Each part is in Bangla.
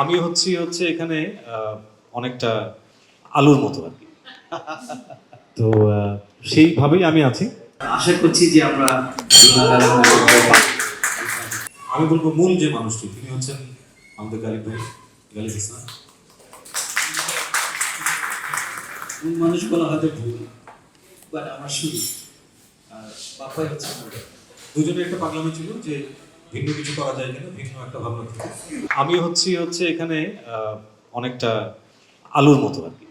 আমি হচ্ছি হচ্ছে এখানে অনেকটা আলুর মতো আর কি। তো সেইভাবেই আমি আছি। আশা করছি যে আমরা আমি বলব মূল যে মানুষটি তিনি হচ্ছেন আমাদের গালিব ভাই গালিব ইসলাম মানুষ বলা হয়তো ভুল বাট আমার শুরু আর বাপাই হচ্ছে আমাদের। দুজনে একটা পাগলামি ছিল যে ভিন্ন কিছু করা যায় কিনা ভিন্ন একটা ভাবনা থেকে। আমি হচ্ছি হচ্ছে এখানে অনেকটা আলুর মতো আর কি।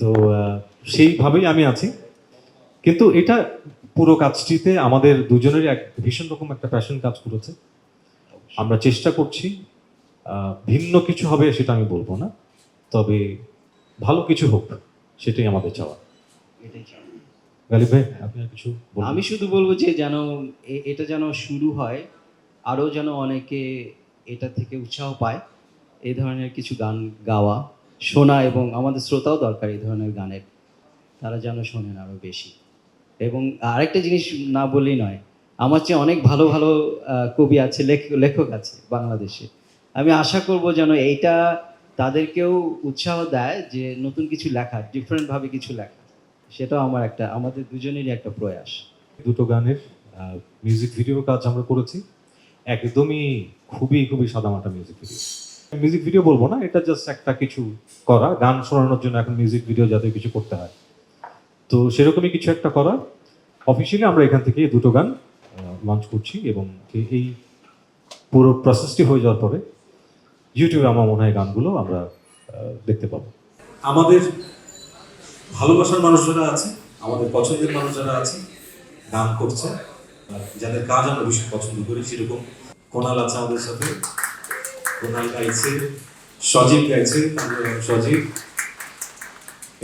তো সেইভাবেই আমি আছি। কিন্তু এটা পুরো কাজটিতে আমাদের দুজনেরই এক ভীষণ রকম একটা প্যাশন কাজ করেছে। আমরা চেষ্টা করছি ভিন্ন কিছু হবে সেটা আমি বলব না। তবে ভালো কিছু হোক সেটাই আমাদের চাওয়া। এটাই চাই। গালিব ভাই কিছু আমি শুধু বলব যে যেন এটা যেন শুরু হয়, আরও যেন অনেকে এটা থেকে উৎসাহ পায়, এই ধরনের কিছু গান গাওয়া, শোনা এবং আমাদের শ্রোতাও দরকার এই ধরনের গানের, তারা যেন শোনেন আরও বেশি। এবং আরেকটা জিনিস না বললেই নয়, আমার চেয়ে অনেক ভালো ভালো কবি আছে লেখক আছে বাংলাদেশে। আমি আশা করব যেন এইটা তাদেরকেও উৎসাহ দেয় যে নতুন কিছু লেখা ডিফারেন্টভাবে কিছু লেখা সেটাও আমার একটা আমাদের দুজনেরই একটা প্রয়াস। দুটো গানের মিউজিক ভিডিও কাজ আমরা করেছি। একদমই খুবই খুবই সাদামাটা মিউজিক ভিডিও মিউজিক ভিডিও বলব না এটা জাস্ট একটা কিছু করা। গান শোনানোর জন্য এখন মিউজিক ভিডিও জাতীয় কিছু করতে হয়। তো সেরকমই কিছু একটা করা। অফিসিয়ালি আমরা এখান থেকে দুটো গান লঞ্চ করছি এবং এই পুরো প্রসেসটি হয়ে যাওয়ার পরে ইউটিউবে আমার মনে হয় গানগুলো আমরা দেখতে পাবো। আমাদের ভালোবাসার মানুষ যারা আছে, আমাদের পছন্দের মানুষ যারা আছে, গান করছে যাদের কাজ আমরা বেশি পছন্দ করি সেরকম। কোনাল আছে আমাদের সাথে। কোনাল গাইছে, সজীব গাইছে সজীব।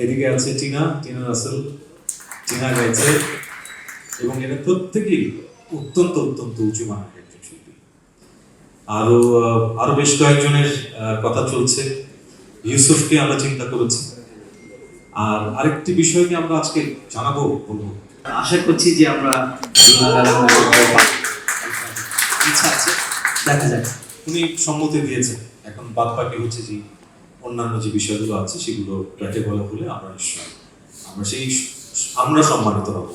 এদিকে আছে টিনা টিনা রাসেল। টিনা গাইছে, এবং এরা প্রত্যেকেই অত্যন্ত অত্যন্ত উঁচু মানের একজন শিল্পী। আরও আরও বেশ কয়েকজনের কথা চলছে। ইউসুফকে আমরা চিন্তা করেছি। আর আরেকটি বিষয় নিয়ে আমরা আজকে জানাব বলব। আশা করছি যে আমরা ইচ্ছা আছে। দেখা যাক। উনি সম্মতি দিয়েছেন। এখন বাদ বাকি হচ্ছে যে অন্যান্য যে বিষয়গুলো আছে সেগুলো বলা হলে আমরা নিশ্চয় আমরা সেই আমরা সম্মানিত হব।